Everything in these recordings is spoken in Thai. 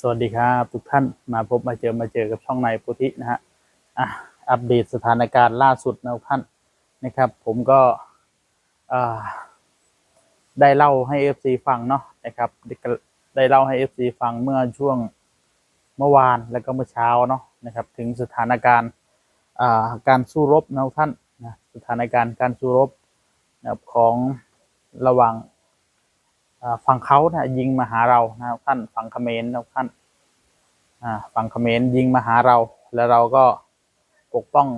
สวัสดีครับทุกท่านมาพบมาเจอมาเจอกับช่องในพุทธินะฮะอะอัปเดตสถานการณ์ล่าสุดนะท่านนะครับ ผมก็อ่าได้เล่าให้เอฟซีฟังเนาะนะครับ ได้เล่าให้เอฟซีฟังเมื่อช่วงเมื่อวานแล้วก็เมื่อเช้าเนาะนะครับ ถึงสถานการณ์อ่าการสู้รบนะท่านนะสถานการณ์การสู้รบนะครับของระหว่าง ฝั่งเขานะยิงมาหาเรานะครับท่านฝั่งเขมรนะครับท่านฝั่งเขมรยิงมาหาเรา แล้วเราก็ปกป้อง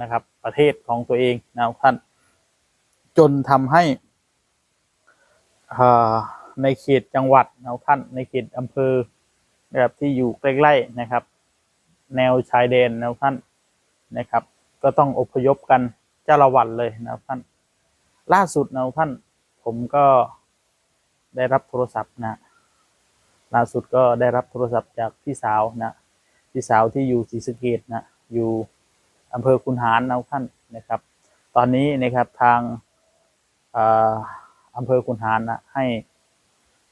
นะครับประเทศของตัวเองนะครับท่าน จนทำให้ในเขตจังหวัดนะครับท่านในเขตอำเภอนะครับที่อยู่ใกล้ๆนะครับ แนวชายแดนนะครับท่านนะครับ ก็ต้องอพยพกันเจ้าละวันเลยนะครับท่าน ล่าสุดนะครับท่านผมก็ ได้รับโทรศัพท์นะล่าสุดก็ได้รับโทรศัพท์จากพี่สาวนะพี่สาวที่อยู่ศรีสะเกดนะอยู่อำเภอคุนหารนะท่านนะครับ ตอนนี้นะครับทางอำเภอคุนหารนะให้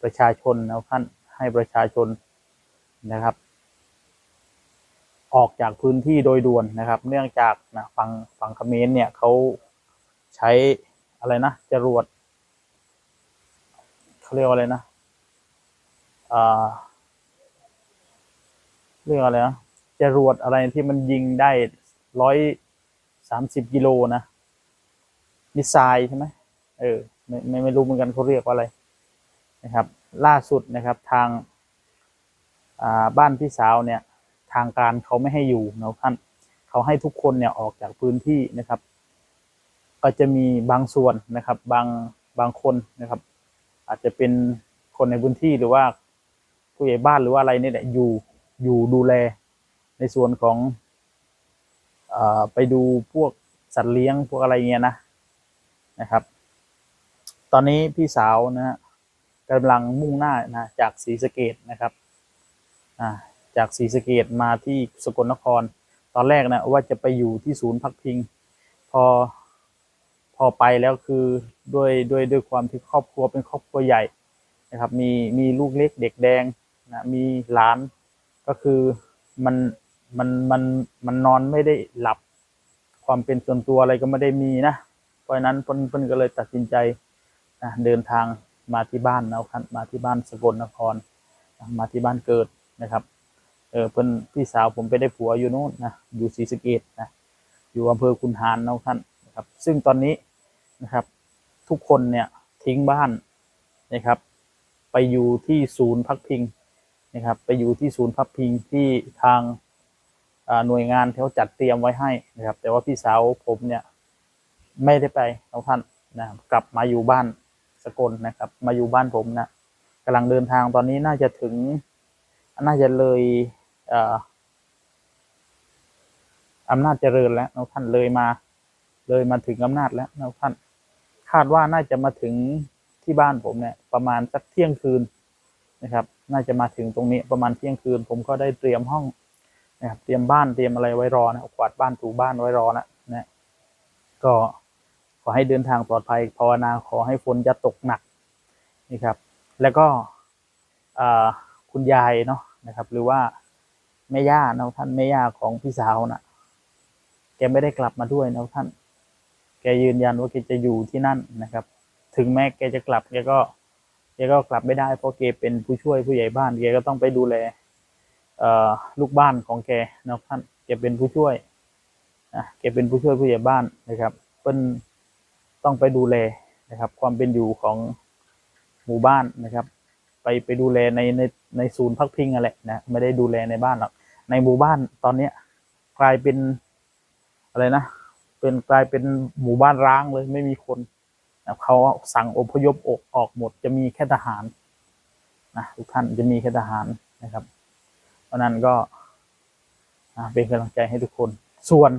ประชาชนนะท่านให้ประชาชนนะครับ ออกจากพื้นที่โดยด่วนนะครับ เนื่องจากนะฝั่งฝั่งเขมรเนี่ยเขาใช้อะไรนะจรวด เขาเรียกว่าอะไรนะอ่าเรียกอะไรนะจรวดอะไรที่มันยิงได้ร้อยสามสิบกิโลนะมิสไซล์ใช่ไหมเออไม่ไม่ไม่รู้เหมือนกันเขาเรียกว่าอะไรนะครับ ล่าสุดนะครับทางอ่าบ้านพี่สาวเนี่ยทางการเขาไม่ให้อยู่นะท่านเขาให้ทุกคนเนี่ยออกจากพื้นที่นะครับ ก็จะมีบางส่วนนะครับ บางบางคนนะครับ อาจจะเป็นคนในพื้นที่หรือว่าผู้ใหญ่บ้านหรือว่าอะไรนี่แหละอยู่อยู่ดูแลในส่วนของอไปดูพวกสัตว์เลี้ยงพวกอะไรเงี้ยนะนะครับ ตอนนี้พี่สาวนะฮะกำลังมุ่งหน้านะจากศรีสะเกดนะครับจากศรีสะเกดมาที่สกลนคร ตอนแรกนะว่าจะไปอยู่ที่ศูนย์พักพิง พอพ อไปแล้วคือด้วยด้วยด้วยความที่ครอบครัวเป็นครอบครัวใหญ่นะครับ มีมีลูกเล็กเด็กแดงนะมีหลานก็คือมันมันมันมันนอนไม่ได้หลับ ความเป็นส่วนตัวอะไรก็ไม่ได้มีนะเพราะนั้นเพิ่นเพิ่นก็เลยตัดสินใจนะเดินทางมาที่บ้านนะครับมาที่บ้านสกลนครมาที่บ้านเกิดนะครับเออเพิ่นพี่สาวผมไปได้ผัวอยู่โน่นนะอยู่ศรีสะเกดนะอยู่อำเภอคุนหารนะท่านนะครับซึ่งตอนนี้ นะครับ ทุกคนเนี่ยทิ้งบ้านนะครับ ไปอยู่ที่ศูนย์พักพิงนะครับ ไปอยู่ที่ศูนย์พักพิงที่ทางหน่วยงานเขาจัดเตรียมไว้ให้นะครับ แต่ว่าพี่สาวผมเนี่ยไม่ได้ไปเอาท่านนะกลับมาอยู่บ้านสกลนะครับ มาอยู่บ้านผมนะกำลังเดินทางตอนนี้น่าจะถึง น่าจะเลยเอ่ออำนาจเจริญแล้วนะท่านเลยมา เลยมาถึงอำนาจแล้วนะท่าน คาดว่าน่าจะมาถึงที่บ้านผมเนี่ยประมาณสักเที่ยงคืนนะครับ น่าจะมาถึงตรงนี้ประมาณเที่ยงคืน ผมก็ได้เตรียมห้องนะครับเตรียมบ้านเตรียมอะไรไว้รอนะกวาดบ้านถูบ้านไว้รอนะนะก็ขอให้เดินทางปลอดภัยภาวนาขอให้ฝนจะตกหนักนี่ครับ แล้วก็คุณยายเนาะนะครับ หรือว่าแม่ย่านะท่านแม่ย่าของพี่สาวนะแกไม่ได้กลับมาด้วยนะท่าน แกยืนยันว่าแกจะอยู่ที่นั่นนะครับ ถึงแม้แกจะกลับแกก็แกก็กลับไม่ได้เพราะแกเป็นผู้ช่วยผู้ใหญ่บ้านแกก็ต้องไปดูแลลูกบ้านของแกนะท่านแกเป็นผู้ช่วยนะแกเป็นผู้ช่วยผู้ใหญ่บ้านนะครับเพิ่นต้องไปดูแลนะครับ ความเป็นอยู่ของหมู่บ้านนะครับ ไปไปดูแลในในในศูนย์พักพิงอะไรนะไม่ได้ดูแลในบ้านหรอกในหมู่บ้านตอนเนี้ยกลายเป็นอะไรนะ เป็นกลายเป็นหมู่บ้านร้างเลยไม่มีคนนะเขาสั่งอพยพออกออกหมด จะมีแค่ทหารนะทุกท่านจะมีแค่ทหารนะครับ เพราะนั้นก็เป็นกำลังใจให้ทุกคน ส่วน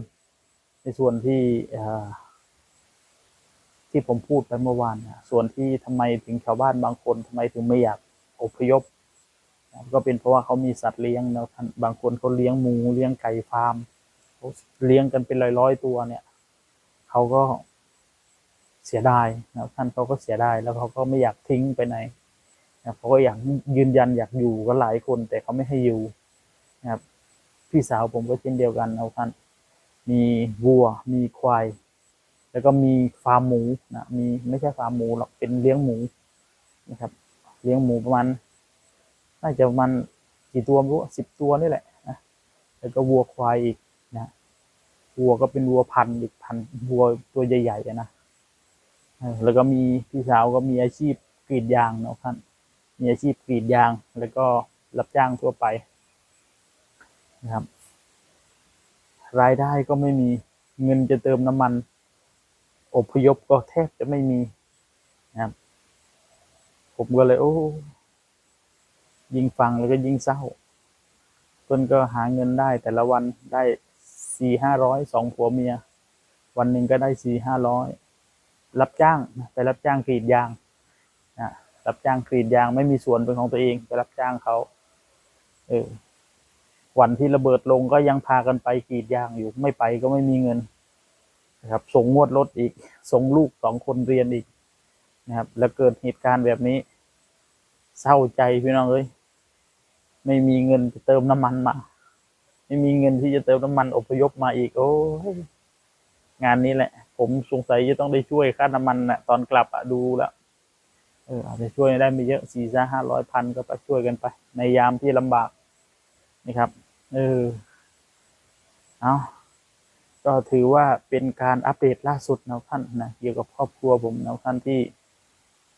ในส่วนที่ที่ผมพูดไปเมื่อวานนะส่วนที่ทำไมถึงชาวบ้านบางคนทำไมถึงไม่อยากอพยพนะก็เป็นเพราะว่าเขามีสัตว์เลี้ยงนะท่านบางคนเขาเลี้ยงหมูเลี้ยงไก่ฟาร์มเขาเลี้ยงกันเป็นร้อยๆตัวเนี่ย เขาก็เสียดายนะท่านเขาก็เสียดายแล้วเขาก็ไม่อยากทิ้งไปไหนนะครับเขาก็อยากยืนยันอยากอยู่กันหลายคน แต่เขาไม่ให้อยู่นะครับพี่สาวผมก็เช่นเดียวกันเอาท่าน มีวัว มีควาย แล้วก็มีฟาร์มหมูนะมีไม่ใช่ฟาร์มหมูหรอกเป็นเลี้ยงหมูนะครับ เลี้ยงหมูประมาณน่าจะประมาณกี่ตัวไม่รู้สิบตัวนี่แหละนะแล้วก็วัวควายอีก วัวก็เป็นวัวพันธุ์อีกพันธุ์วัวตัวใหญ่ๆนะแล้วก็มีพี่สาวก็มีอาชีพกรีดยางเนาะท่านมีอาชีพกรีดยาง แล้วก็รับจ้างทั่วไปนะครับ รายได้ก็ไม่มีเงินจะเติมน้ำมัน อพยพก็แทบจะไม่มีนะครับผมก็เลย โอ้ยิ่งฟังแล้วก็ยิ่งเศร้าเพิ่นก็หาเงินได้แต่ละวันได้ สี่ห้าร้อยสองผัวเมีย วันหนึ่งก็ได้สี่ห้าร้อยรับจ้างไปรับจ้างกรีดยางนะรับจ้างกรีดยางไม่มีสวนเป็นของตัวเองไปรับจ้างเขาเออวันที่ระเบิดลงก็ยังพากันไปกรีดยางอยู่ไม่ไปก็ไม่มีเงินนะครับส่งงวดรถอีกส่งลูกสองคนเรียนอีกนะครับ แล้วเกิดเหตุการณ์แบบนี้ เศร้าใจพี่น้องเอ้ยไม่มีเงินจะเติมน้ำมันมา ไม่มีเงินที่จะเติมน้ำมันอพยพมาอีก โอ้ยงานนี้แหละ ผมสงสัยจะต้องได้ช่วยค่าน้ำมันนะตอนกลับอะดูแล้วเอออาจจะช่วยได้ไม่เยอะสี่ห้าห้าร้อยพันก็ไปช่วยกันไป ในยามที่ลำบากนะครับ เออเอาก็ถือว่าเป็นการอัปเดตล่าสุดนะท่านนะเกี่ยวกับครอบครัวผมนะท่านที่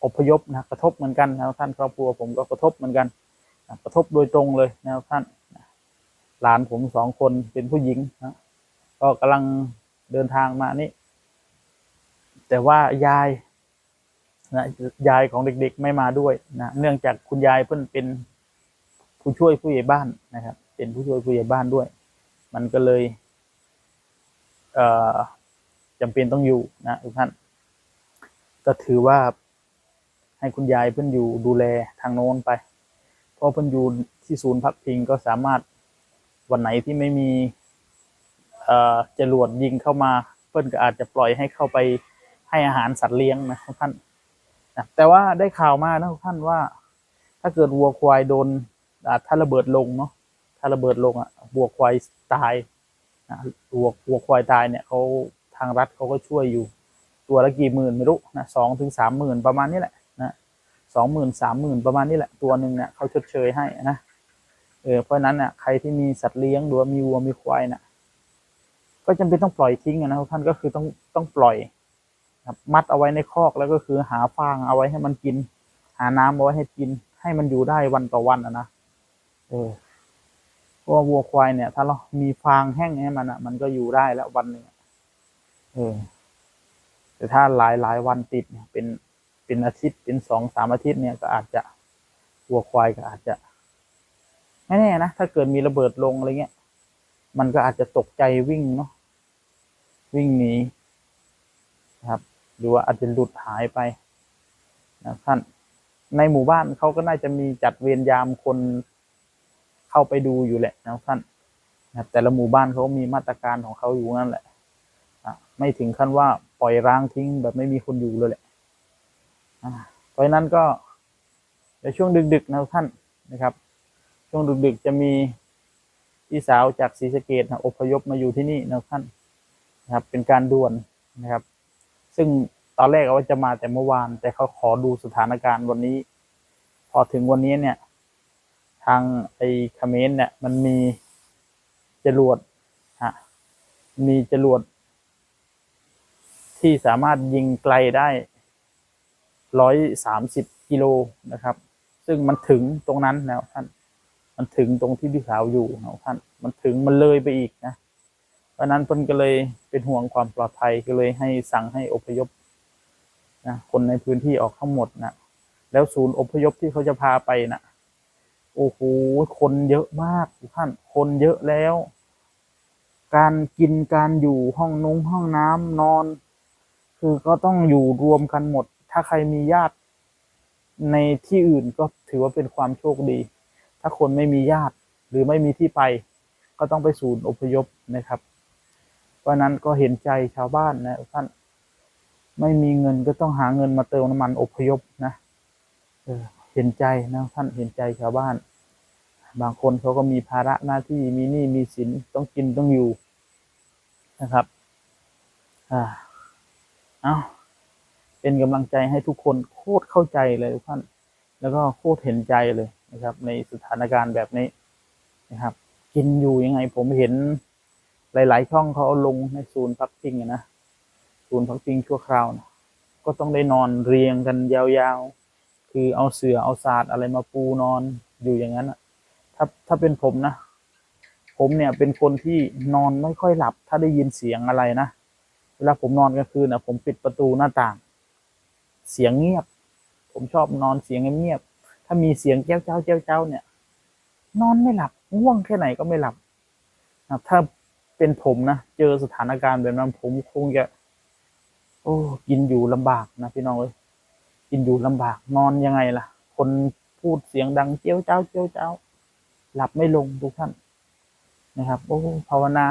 อพยพนะกระทบเหมือนกันนะท่านครอบครัวผมก็กระทบเหมือนกัน กระทบโดยตรงเลยนะท่าน หลานผมสองคนเป็นผู้หญิงนะก็กำลังเดินทางมานี่ แต่ว่ายายนะยายของเด็กๆไม่มาด้วยนะเนื่องจากคุณยายเพิ่นเป็นผู้ช่วยผู้ใหญ่บ้านนะครับ เป็นผู้ช่วยผู้ใหญ่บ้านด้วย มันก็เลย เอ่อจำเป็นต้องอยู่นะทุกท่าน ก็ถือว่าให้คุณยายเพิ่นอยู่ดูแลทางโน้นไป เพราะเพิ่นอยู่ที่ศูนย์พักพิงก็สามารถ วันไหนที่ไม่มีเจรวดยิงเข้ามา เพิ่อนก็อาจจะปล่อยให้เข้าไปให้อาหารสัตว์เลี้ยงนะทุกท่านนะแต่ว่าได้ข่าวมานะทุกท่านว่า ถ้าเกิดวัวควายโดนถ้าระเบิดลงเนาะถ้าระเบิดลงอะวัวควายตายนะวัววัวควายตายเนี่ยเขาทางรัฐเขาก็ช่วยอยู่ตัวละกี่หมื่นไม่รู้นะสองถึงสามหมื่นประมาณนี้แหละนะสองหมื่นสามหมื่นประมาณนี้แหละตัวหนึ่งเนี่ยเขาชดเชยให้นะ เออเพราะนั้นเนี่ยใครที่มีสัตว์เลี้ยงหรือว่ามีวัวมีควายเนี่ยก็จำเป็นต้องปล่อยทิ้งอะนะทุกท่านก็คือต้องต้องปล่อยครับมัดเอาไว้ในคอกแล้วก็คือหาฟางเอาไว้ให้มันกิน หาน้ำเอาไว้ให้กิน ให้มันอยู่ได้วันต่อวันอะนะเออเพราะว่าวัวควายเนี่ย ถ้าเรามีฟางแห้งให้มันอะ มันก็อยู่ได้แล้ววันหนึ่งเออ แต่ถ้าหลายหลายวันติดเนี่ยเป็นเป็นอาทิตย์เป็นสองสามอาทิตย์เนี่ยก็อาจจะวัวควายก็อาจจะ แน่นะถ้าเกิดมีระเบิดลงอะไรเงี้ย มันก็อาจจะตกใจวิ่งเนาะวิ่งหนีนะครับ หรือว่าอาจจะหลุดหายไปนะท่านในหมู่บ้านเขาก็น่าจะมีจัดเวรยามคนเข้าไปดูอยู่แหละนะท่านนะแต่ละหมู่บ้านเขามีมาตรการของเขาอยู่นั่นแหละอะไม่ถึงขั้นว่าปล่อยร้างทิ้งแบบไม่มีคนอยู่เลยแหละอะเพราะนั้นก็ในช่วงดึกๆนะท่านนะครับ ช่วงดึกๆจะมีพี่สาวจากศรีสะเกดนะอพยพมาอยู่ที่นี่นะท่านนะครับ เป็นการด่วนนะครับ ซึ่งตอนแรกว่าจะมาแต่เมื่อวาน แต่เขาขอดูสถานการณ์วันนี้ พอถึงวันนี้เนี่ย ทางไอ้เขมรเนี่ย มันมีจรวดฮะมีจรวด ที่สามารถยิงไกลได้ร้อยสามสิบกิโลนะครับ ซึ่งมันถึงตรงนั้นนะท่าน มันถึงตรงที่พี่สาวอยู่นะท่าน มันถึงมันเลยไปอีกนะเพราะนั้นเพิ่นก็เลยเป็นห่วงความปลอดภัยก็เลยให้สั่งให้อพยพนะคนในพื้นที่ออกทั้งหมดนะแล้วศูนย์อพยพที่เขาจะพาไปนะโอ้โหคนเยอะมากท่าน คนเยอะแล้ว การกินการอยู่ห้องนุงห้องน้ำนอน คือก็ต้องอยู่รวมกันหมด ถ้าใครมีญาติในที่อื่นก็ถือว่าเป็นความโชคดี ถ้าคนไม่มีญาติหรือไม่มีที่ไป ก็ต้องไปศูนย์อพยพนะครับเพราะนั้นก็เห็นใจชาวบ้านนะท่านไม่มีเงินก็ต้องหาเงินมาเติมน้ำมันอพยพนะเออเห็นใจนะท่านเห็นใจชาวบ้าน บางคนเขาก็มีภาระหน้าที่มีหนี้มีสินต้องกินต้องอยู่นะครับอ่าเอาเป็นกำลังใจให้ทุกคนโคตรเข้าใจเลยทุกท่าน แล้วก็โคตรเห็นใจเลย นะครับ ในสถานการณ์แบบนี้นะครับ กินอยู่ยังไงผมเห็นหลาย ๆ ช่องเขาเอาลงในศูนย์พักพิงนะศูนย์พักพิงชั่วคราวนะก็ต้องได้นอนเรียงกันยาวๆ คือเอาเสือเอาศาสตร์อะไรมาปูนอนอยู่อย่างนั้นถ้าถ้าเป็นผมนะ ผมเนี่ยเป็นคนที่นอนไม่ค่อยหลับ ถ้าได้ยินเสียงอะไรนะเวลาผมนอนกลางคืนนะผมปิดประตูหน้าต่าง เสียงเงียบ ผมชอบนอนเสียงเงียบ ถ้ามีเสียงแจ้วเจ้าแจ้วเจ้าเนี่ย นอนไม่หลับง่วงแค่ไหนก็ไม่หลับนะถ้าเป็นผมนะเจอสถานการณ์แบบนั้นผมคงจะ โอ้กินอยู่ลำบากนะพี่น้องเอ้ยกินอยู่ลำบาก นอนยังไงล่ะ คนพูดเสียงดังเจ้ยวเจ้าเจ้ยวเจ้าหลับไม่ลงทุกท่านนะครับ โอ้ภาวนา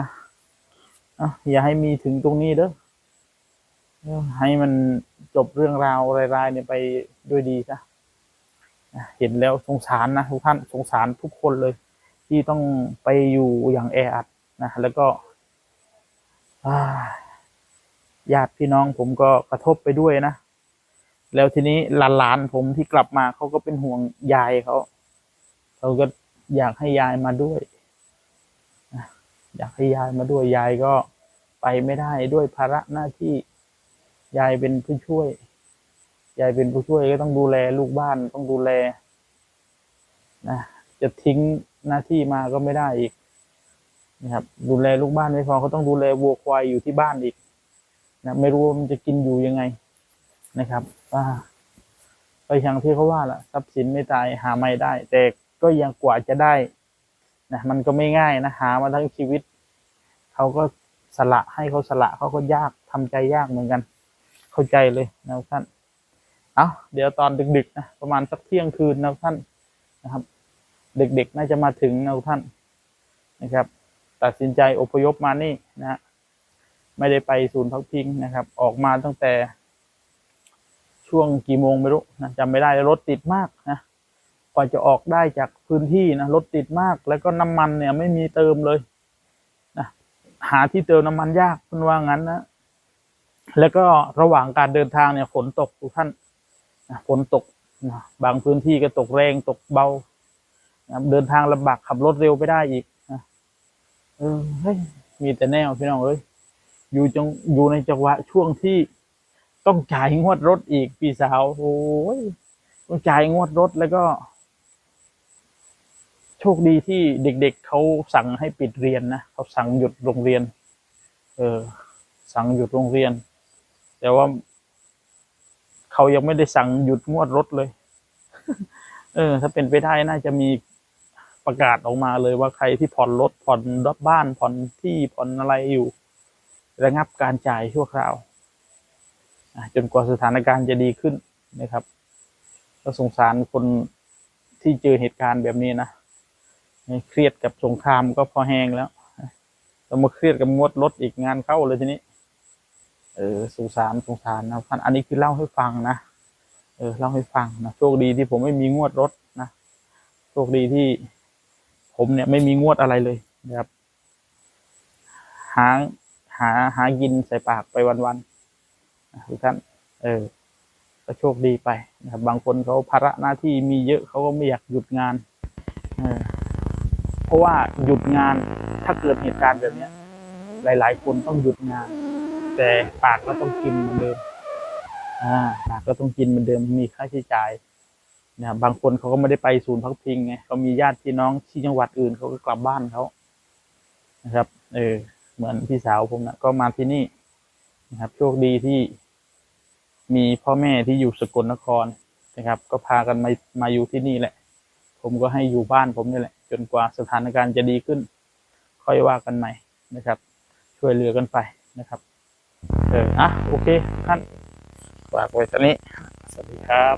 อย่าให้มีถึงตรงนี้เด้อให้มันจบเรื่องราวรายๆเนี่ยไปด้วยดีซะ เห็นแล้วสงสารนะทุกท่านสงสารทุกคนเลย ที่ต้องไปอยู่อย่างแออัดนะแล้วก็อ่าญาติพี่น้องผมก็กระทบไปด้วยนะ แล้วทีนี้หลานๆผมที่กลับมาเขาก็เป็นห่วงยายเขาเขาก็อยากให้ยายมาด้วยอยากให้ยายมาด้วยยายก็ไปไม่ได้ด้วยภาระหน้าที่ยายเป็นผู้ช่วย ยายเป็นผู้ช่วยก็ต้องดูแลลูกบ้านต้องดูแลนะจะทิ้งหน้าที่มาก็ไม่ได้อีกนะครับ ดูแลลูกบ้านไม่พอเขาต้องดูแลวัวควายอยู่ที่บ้านอีกนะไม่รู้ว่ามันจะกินอยู่ยังไงนะครับอ่าก็อย่างที่เขาว่าแหละทรัพย์สินไม่ตายหาไม่ได้ แต่ก็ยังกว่าจะได้นะมันก็ไม่ง่ายนะหามาทั้งชีวิตเขาก็สละให้เขาสละเขาก็ยากทำใจยากเหมือนกัน เข้าใจเลยนะท่าน เอาเดี๋ยวตอนดึกๆนะประมาณสักเที่ยงคืนนะท่านนะครับ เด็กๆน่าจะมาถึงนะท่านนะครับ ตัดสินใจอพยพมานี่นะฮะไม่ได้ไปศูนย์พักพิงนะครับ ออกมาตั้งแต่ ช่วงกี่โมงไม่รู้นะจำไม่ได้รถติดมากนะกว่าจะออกได้จากพื้นที่นะรถติดมาก แล้วก็น้ำมันเนี่ยไม่มีเติมเลยนะหาที่เติมน้ำมันยากคุณว่างั้นนะแล้วก็ระหว่างการเดินทางเนี่ยฝนตกทุกท่าน ฝนตกนะบางพื้นที่ก็ตกแรงตกเบานะเดินทางลำบากขับรถเร็วไปได้อีกนะเออเฮ้ยมีแต่แนวพี่น้องเอ้ยอยู่จงอยู่ในจังหวะช่วงที่ต้องจ่ายงวดรถอีกพี่สาวโอ้ยต้องจ่ายงวดรถแล้วก็ โชคดีที่เด็กๆเขาสั่งให้ปิดเรียนนะเขาสั่งหยุดโรงเรียน เออ สั่งหยุดโรงเรียน แต่ว่า เขายังไม่ได้สั่งหยุดงวดรถเลย เออ ถ้าเป็นไปได้น่าจะมีประกาศออกมาเลยว่าใครที่ผ่อนรถผ่อนรถบ้านผ่อนที่ผ่อนอะไรอยู่ ระงับการจ่ายชั่วคราวอะจนกว่าสถานการณ์จะดีขึ้นนะครับก็สงสารคนที่เจอเหตุการณ์แบบนี้นะเครียดกับสงครามก็พอแห้งแล้วต้องมาเครียดกับงวดรถอีกงานเข้าเลยทีนี้ เออสงสารสงสารนะพันอันนี้คือเล่าให้ฟังนะเออเล่าให้ฟังนะโชคดีที่ผมไม่มีงวดรถนะโชคดีที่ผมเนี่ยไม่มีงวดอะไรเลยนะครับ หาหาหากินใส่ปากไปวันๆนะทุกท่านเออก็โชคดีไปนะครับบางคนเขาภาระหน้าที่มีเยอะเขาก็ไม่อยากหยุดงานเออเพราะว่าหยุดงานถ้าเกิดเหตุการณ์แบบนี้หลาย ๆ คนต้องหยุดงาน แต่ปากก็ต้องกินเหมือนเดิม อ่าปากก็ต้องกินเหมือนเดิมมีค่าใช้จ่ายนะครับบางคนเขาก็ไม่ได้ไปศูนย์พักพิงไงเขามีญาติพี่น้องที่จังหวัดอื่นเขาก็กลับบ้านเขานะครับ เออ เหมือนพี่สาวผมนะก็มาที่นี่นะครับ โชคดีที่มีพ่อแม่ที่อยู่สกลนครนะครับ ก็พากันมามาอยู่ที่นี่แหละ ผมก็ให้อยู่บ้านผมนี่แหละ จนกว่าสถานการณ์จะดีขึ้น ค่อยว่ากันใหม่นะครับ ช่วยเหลือกันไปนะครับ เอออะโอเคท่านฝากไว้ตอนนี้ สวัสดีครับ